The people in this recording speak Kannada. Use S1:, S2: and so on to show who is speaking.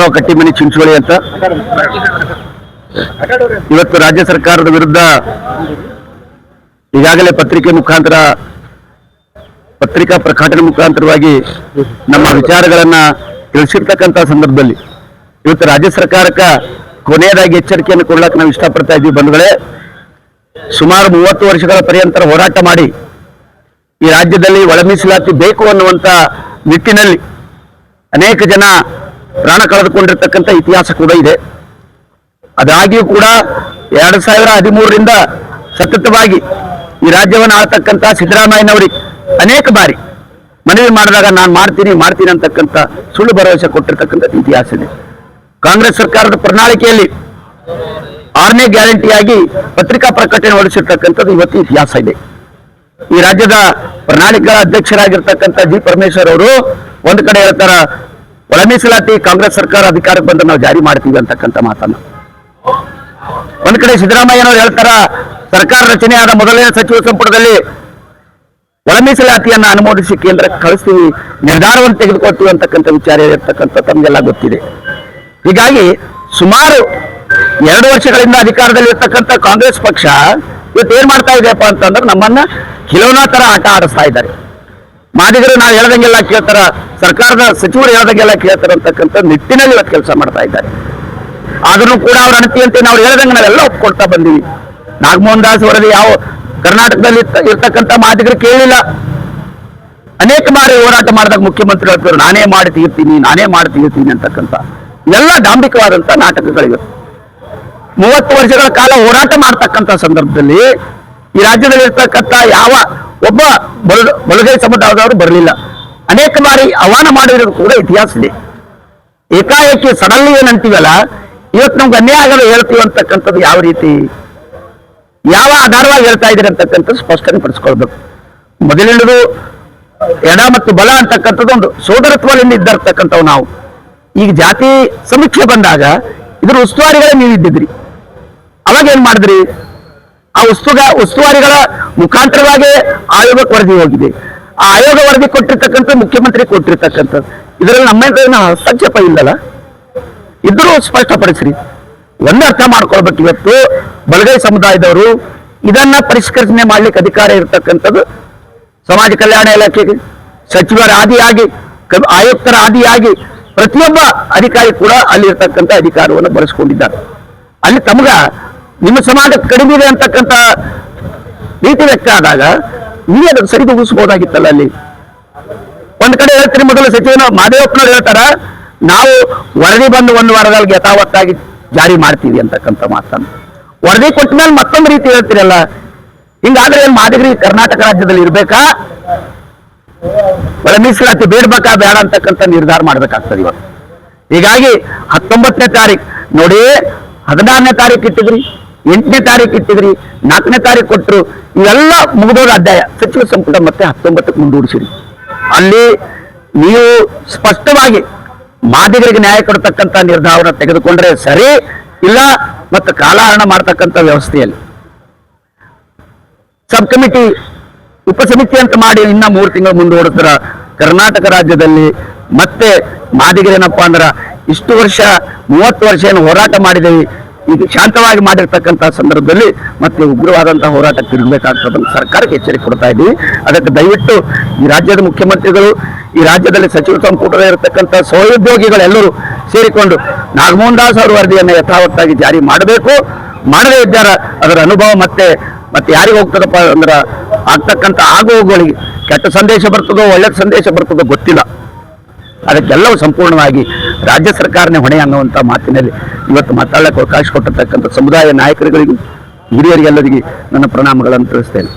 S1: ರಾಮರಾವ್ ಕಟ್ಟಿಮನಿ ಚಿಂಚೋಳಿ ಅಂತ. ಇವತ್ತು ರಾಜ್ಯ ಸರ್ಕಾರದ ವಿರುದ್ಧ ಈಗಾಗಲೇ ಪತ್ರಿಕೆ ಮುಖಾಂತರ, ಪತ್ರಿಕಾ ಪ್ರಕಟಣೆ ಮುಖಾಂತರವಾಗಿ ನಮ್ಮ ವಿಚಾರಗಳನ್ನ ತಿಳಿಸಿರ್ತಕ್ಕಂತ ಸಂದರ್ಭದಲ್ಲಿ ಇವತ್ತು ರಾಜ್ಯ ಸರ್ಕಾರಕ್ಕೆ ಕೊನೆಯದಾಗಿ ಎಚ್ಚರಿಕೆಯನ್ನು ಕೊಡ್ಲಕ್ಕೆ ನಾವು ಇಷ್ಟಪಡ್ತಾ ಇದ್ದೀವಿ ಬಂಧುಗಳೇ. ಸುಮಾರು ಮೂವತ್ತು ವರ್ಷಗಳ ಪರ್ಯಂತರ ಹೋರಾಟ ಮಾಡಿ ಈ ರಾಜ್ಯದಲ್ಲಿ ಒಳ ಮೀಸಲಾತಿ ಬೇಕು ಅನ್ನುವಂತ ನಿಟ್ಟಿನಲ್ಲಿ ಅನೇಕ ಜನ ಪ್ರಾಣ ಕಳೆದುಕೊಂಡಿರ್ತಕ್ಕಂಥ ಇತಿಹಾಸ ಕೂಡ ಇದೆ. ಅದಾಗಿಯೂ ಕೂಡ ಎರಡು ಸಾವಿರ ಹದಿಮೂರರಿಂದ ಸತತವಾಗಿ ಈ ರಾಜ್ಯವನ್ನು ಆಳ್ತಕ್ಕಂಥ ಸಿದ್ದರಾಮಯ್ಯನವರಿಗೆ ಅನೇಕ ಬಾರಿ ಮನವಿ ಮಾಡಿದಾಗ ನಾನು ಮಾಡ್ತೀನಿ ಮಾಡ್ತೀನಿ ಅಂತಕ್ಕಂಥ ಸುಳ್ಳು ಭರವಸೆ ಕೊಟ್ಟಿರ್ತಕ್ಕಂಥ ಇತಿಹಾಸ ಇದೆ. ಕಾಂಗ್ರೆಸ್ ಸರ್ಕಾರದ ಪ್ರಣಾಳಿಕೆಯಲ್ಲಿ ಆರನೇ ಗ್ಯಾರಂಟಿಯಾಗಿ ಪತ್ರಿಕಾ ಪ್ರಕಟಣೆ ಹೊರಡಿಸಿರ್ತಕ್ಕಂಥದ್ದು ಇವತ್ತು ಇತಿಹಾಸ ಇದೆ. ಈ ರಾಜ್ಯದ ಪ್ರಣಾಳಿಕಾ ಅಧ್ಯಕ್ಷರಾಗಿರ್ತಕ್ಕಂಥ ಜಿ ಪರಮೇಶ್ವರ್ ಅವರು ಒಂದು ಕಡೆ ಹೇಳ್ತಾರ ಒಳ ಮೀಸಲಾತಿ ಕಾಂಗ್ರೆಸ್ ಸರ್ಕಾರ ಅಧಿಕಾರಕ್ಕೆ ಬಂದ್ರೆ ನಾವು ಜಾರಿ ಮಾಡ್ತೀವಿ ಅಂತಕ್ಕಂಥ ಮಾತನ್ನು. ಒಂದ್ ಕಡೆ ಸಿದ್ದರಾಮಯ್ಯನವರು ಹೇಳ್ತಾರ, ಸರ್ಕಾರ ರಚನೆಯಾದ ಮೊದಲನೇ ಸಚಿವ ಸಂಪುಟದಲ್ಲಿ ಒಳ ಮೀಸಲಾತಿಯನ್ನು ಅನುಮೋದಿಸಿ ಕೇಂದ್ರಕ್ಕೆ ಕಳಿಸ್ತೀವಿ, ನಿರ್ಧಾರವನ್ನು ತೆಗೆದುಕೊಳ್ತೀವಿ ಅಂತಕ್ಕಂಥ ವಿಚಾರ ಇರತಕ್ಕಂಥ ತಮಗೆಲ್ಲ ಗೊತ್ತಿದೆ. ಹೀಗಾಗಿ ಸುಮಾರು ಎರಡು ವರ್ಷಗಳಿಂದ ಅಧಿಕಾರದಲ್ಲಿ ಇರ್ತಕ್ಕಂಥ ಕಾಂಗ್ರೆಸ್ ಪಕ್ಷ ಇವತ್ತು ಏನ್ ಮಾಡ್ತಾ ಇದೆಯಪ್ಪ ಅಂತಂದ್ರೆ ನಮ್ಮನ್ನ ಕಿಲೋನಾ ತರ ಆಟ ಆಡಿಸ್ತಾ ಇದ್ದಾರೆ. ಮಾದಿಗರು ನಾವು ಹೇಳ್ದಂಗೆಲ್ಲ ಕೇಳ್ತಾರ, ಸರ್ಕಾರದ ಸಚಿವರು ಹೇಳ್ದಂಗೆಲ್ಲ ಕೇಳ್ತಾರ ಅಂತಕ್ಕಂಥ ನಿಟ್ಟಿನಲ್ಲಿ ಇವತ್ತು ಕೆಲಸ ಮಾಡ್ತಾ ಇದ್ದಾರೆ. ಆದ್ರೂ ಕೂಡ ಅವ್ರ ಅಣತಿಯಂತೆ ನಾವು ಹೇಳ್ದಂಗೆ ನಾವೆಲ್ಲ ಒಪ್ಕೊಳ್ತಾ ಬಂದೀವಿ. ನಾಗಮೋಹನ್ ದಾಸ್ ವರದಿ ಯಾವ ಕರ್ನಾಟಕದಲ್ಲಿ ಇರ್ತ- ಇರ್ತಕ್ಕಂಥ ಮಾದಿಗರು ಕೇಳಿಲ್ಲ. ಅನೇಕ ಬಾರಿ ಹೋರಾಟ ಮಾಡಿದಾಗ ಮುಖ್ಯಮಂತ್ರಿ ಹೇಳ್ತಾರೆ ನಾನೇ ಮಾಡಿ ತೀರ್ತೀನಿ, ನಾನೇ ಮಾಡಿ ತೀರ್ತೀನಿ ಅಂತಕ್ಕಂಥ. ಎಲ್ಲ ಡಾಂಬಿಕವಾದಂತ ನಾಟಕಗಳಿವೆ. ಮೂವತ್ತು ವರ್ಷಗಳ ಕಾಲ ಹೋರಾಟ ಮಾಡ್ತಕ್ಕಂಥ ಸಂದರ್ಭದಲ್ಲಿ ಈ ರಾಜ್ಯದಲ್ಲಿ ಇರ್ತಕ್ಕಂಥ ಯಾವ ಒಬ್ಬ ಬಲ ಬಲಗೈ ಸಮುದಾಯದವರು ಬರಲಿಲ್ಲ. ಅನೇಕ ಬಾರಿ ಆಹ್ವಾನ ಮಾಡಿರೋದು ಕೂಡ ಇತಿಹಾಸ ಇದೆ ಏಕಾಏಕಿ ಸಡನ್ಲಿ ಏನಂತೀವಲ್ಲ, ಇವತ್ತು ನಮ್ಗೆ ಅನ್ಯಾಯ ಆಗಲು ಹೇಳ್ತೀವಿ ಅಂತಕ್ಕಂಥದ್ದು ಯಾವ ರೀತಿ? ಯಾವ ಆಧಾರವಾಗಿ ಹೇಳ್ತಾ ಇದ್ದೀರಿ ಅಂತಕ್ಕಂಥ ಸ್ಪಷ್ಟನೆ ಪಡಿಸ್ಕೊಳ್ಬೇಕು. ಮೊದಲಿನದು ಎಡ ಮತ್ತು ಬಲ ಅಂತಕ್ಕಂಥದ್ದು ಒಂದು ಸೋದರತ್ವದಿಂದ ಇದ್ದಿರ್ತಕ್ಕಂಥವು ನಾವು. ಈಗ ಜಾತಿ ಸಮೀಕ್ಷೆ ಬಂದಾಗ ಇದ್ರ ಉಸ್ತುವಾರಿಗಳೇ ನೀವು ಇದ್ದಿದ್ರಿ ಅವಾಗ ಏನ್ ಮಾಡಿದ್ರಿ? ಆ ಉಸ್ತುಗ, ಉಸ್ತುವಾರಿಗಳ ಮುಖಾಂತರವಾಗಿ ಆಯೋಗಕ್ಕೆ ವರದಿ ಹೋಗಿದೆ. ಆ ಆಯೋಗ ವರದಿ ಕೊಟ್ಟಿರ್ತಕ್ಕಂಥ ಮುಖ್ಯಮಂತ್ರಿ ಕೊಟ್ಟಿರ್ತಕ್ಕಂಥದ್ದು. ಇದರಲ್ಲಿ ನಮ್ಮ ಹಸ್ತಕ್ಷೇಪ ಇಲ್ಲಲ್ಲ? ಇದ್ರೂ ಸ್ಪಷ್ಟಪಡಿಸ್ರಿ. ಒಂದು ಅರ್ಥ ಮಾಡ್ಕೊಳ್ಬೇಕು ಇವತ್ತು. ಬಲಗೈ ಸಮುದಾಯದವರು ಇದನ್ನ ಪರಿಷ್ಕರಣೆ ಮಾಡ್ಲಿಕ್ಕೆ ಅಧಿಕಾರ ಇರತಕ್ಕಂಥದ್ದು ಸಮಾಜ ಕಲ್ಯಾಣ ಇಲಾಖೆಗೆ. ಸಚಿವರ ಆದಿಯಾಗಿ ಆಯುಕ್ತರ ಆದಿಯಾಗಿ ಪ್ರತಿಯೊಬ್ಬ ಅಧಿಕಾರಿ ಕೂಡ ಅಲ್ಲಿರ್ತಕ್ಕಂಥ ಅಧಿಕಾರವನ್ನು ಬಳಸ್ಕೊಂಡಿದ್ದಾರೆ. ಅಲ್ಲಿ ತಮಗ ನಿಮ್ಮ ಸಮಾಜ ಕಡಿಮೆ ಇದೆ ಅಂತಕ್ಕಂಥ ರೀತಿ ವ್ಯಕ್ತ ಆದಾಗ ನೀವೇ ಅದನ್ನು ಸರಿದೂಗಿಸ್ಬೋದಾಗಿತ್ತಲ್ಲ ಅಲ್ಲಿ? ಒಂದ್ ಕಡೆ ಹೇಳ್ತೀರಿ ಮೊದಲು ಸಚಿವನ, ಮಾದೇವಪ್ಪನವ್ರು ಹೇಳ್ತಾರ, ನಾವು ವರದಿ ಬಂದು ಒಂದು ವಾರದಲ್ಲಿ ಯಥಾವತ್ತಾಗಿ ಜಾರಿ ಮಾಡ್ತೀವಿ ಅಂತಕ್ಕಂಥ ಮಾತನ್ನು. ವರದಿ ಕೊಟ್ಟ ಮೇಲೆ ಮತ್ತೊಂದು ರೀತಿ ಹೇಳ್ತೀರಲ್ಲ, ಹಿಂಗಾದ್ರೆ ಏನ್ ಮಾದಿಗ್ರಿ ಕರ್ನಾಟಕ ರಾಜ್ಯದಲ್ಲಿ ಇರ್ಬೇಕಾ? ಒಳ ಮೀಸಲಾತಿ ಬೇಡ್ಬೇಕಾ ಬೇಡ ಅಂತಕ್ಕಂಥ ನಿರ್ಧಾರ ಮಾಡ್ಬೇಕಾಗ್ತದೆ ಇವತ್ತು ಹೀಗಾಗಿ ಹತ್ತೊಂಬತ್ತನೇ ತಾರೀಕು ನೋಡಿ, ಹದಿನಾರನೇ ತಾರೀಕು ಇಟ್ಟಿದ್ರಿ. ಎಂಟನೇ ತಾರೀಕು ಇಟ್ಟಿದ್ರಿ, ನಾಲ್ಕನೇ ತಾರೀಕು ಕೊಟ್ಟರು ಇವೆಲ್ಲ ಮುಗಿದೋದ ಅಧ್ಯಾಯ. ಸಚಿವ ಸಂಪುಟ ಮತ್ತೆ ಹತ್ತೊಂಬತ್ತಕ್ಕೆ ಮುಂದೂಡಿಸಿರಿ. ಅಲ್ಲಿ ನೀವು ಸ್ಪಷ್ಟವಾಗಿ ಮಾದಿಗರಿಗೆ ನ್ಯಾಯ ಕೊಡ್ತಕ್ಕಂಥ ನಿರ್ಧಾರವನ್ನು ತೆಗೆದುಕೊಂಡ್ರೆ ಸರಿ, ಇಲ್ಲ ಮತ್ತು ಕಾಲಹರಣ ಮಾಡ್ತಕ್ಕಂಥ ವ್ಯವಸ್ಥೆಯಲ್ಲಿ. ಸಬ್ ಕಮಿಟಿ ಉಪಸಮಿತಿ ಅಂತ ಮಾಡಿ ಇನ್ನ ಮೂರು ತಿಂಗಳು ಮುಂದುವರೆದ್ರ ಕರ್ನಾಟಕ ರಾಜ್ಯದಲ್ಲಿ ಮತ್ತೆ ಮಾದಿಗರೇನಪ್ಪ ಅಂದ್ರ ಇಷ್ಟು ವರ್ಷ, ಮೂವತ್ತು ವರ್ಷ ಏನು ಹೋರಾಟ ಮಾಡಿದೇವಿ ಈಗ ಶಾಂತವಾಗಿ ಮಾಡಿರ್ತಕ್ಕಂಥ ಸಂದರ್ಭದಲ್ಲಿ ಮತ್ತೆ ಉಗ್ರವಾದಂತಹ ಹೋರಾಟ ತಿರುಗಬೇಕಾಗ್ತದೆ ಸರ್ಕಾರಕ್ಕೆ ಎಚ್ಚರಿಕೆ ಕೊಡ್ತಾ ಇದ್ದೀವಿ. ಅದಕ್ಕೆ ದಯವಿಟ್ಟು ಈ ರಾಜ್ಯದ ಮುಖ್ಯಮಂತ್ರಿಗಳು, ಈ ರಾಜ್ಯದಲ್ಲಿ ಸಚಿವ ಸಂಪುಟದ ಇರತಕ್ಕಂಥ ಸಹೋದ್ಯೋಗಿಗಳೆಲ್ಲರೂ ಸೇರಿಕೊಂಡು ನಾಗಮೋಹನ್ ದಾಸ್ ಅವರ ವರದಿಯನ್ನು ಯಥಾವತ್ತಾಗಿ ಜಾರಿ ಮಾಡಬೇಕು. ಮಾಡದೇ ಇದ್ದಾರ ಅದರ ಅನುಭವ ಮತ್ತೆ ಮತ್ತೆ ಯಾರಿಗೆ ಹೋಗ್ತದಪ್ಪ ಅಂದ್ರೆ ಆಗ್ತಕ್ಕಂಥ ಆಗುವಗಳಿಗೆ ಕೆಟ್ಟ ಸಂದೇಶ ಬರ್ತದೋ ಒಳ್ಳೆ ಸಂದೇಶ ಬರ್ತದೋ ಗೊತ್ತಿಲ್ಲ. ಅದಕ್ಕೆಲ್ಲವೂ ಸಂಪೂರ್ಣವಾಗಿ ರಾಜ್ಯ ಸರ್ಕಾರನೇ ಹೊಣೆ ಅನ್ನುವಂಥ ಮಾತಿನಲ್ಲಿ ಇವತ್ತು ಮಾತಾಡಕ್ಕೆ ಅವಕಾಶ ಕೊಟ್ಟಿರ್ತಕ್ಕಂಥ ಸಮುದಾಯ ನಾಯಕರುಗಳಿಗೂ ಹಿರಿಯರಿಗೆಲ್ಲರಿಗೆ ನನ್ನ ಪ್ರಣಾಮಗಳನ್ನು ತಿಳಿಸ್ತೇನೆ.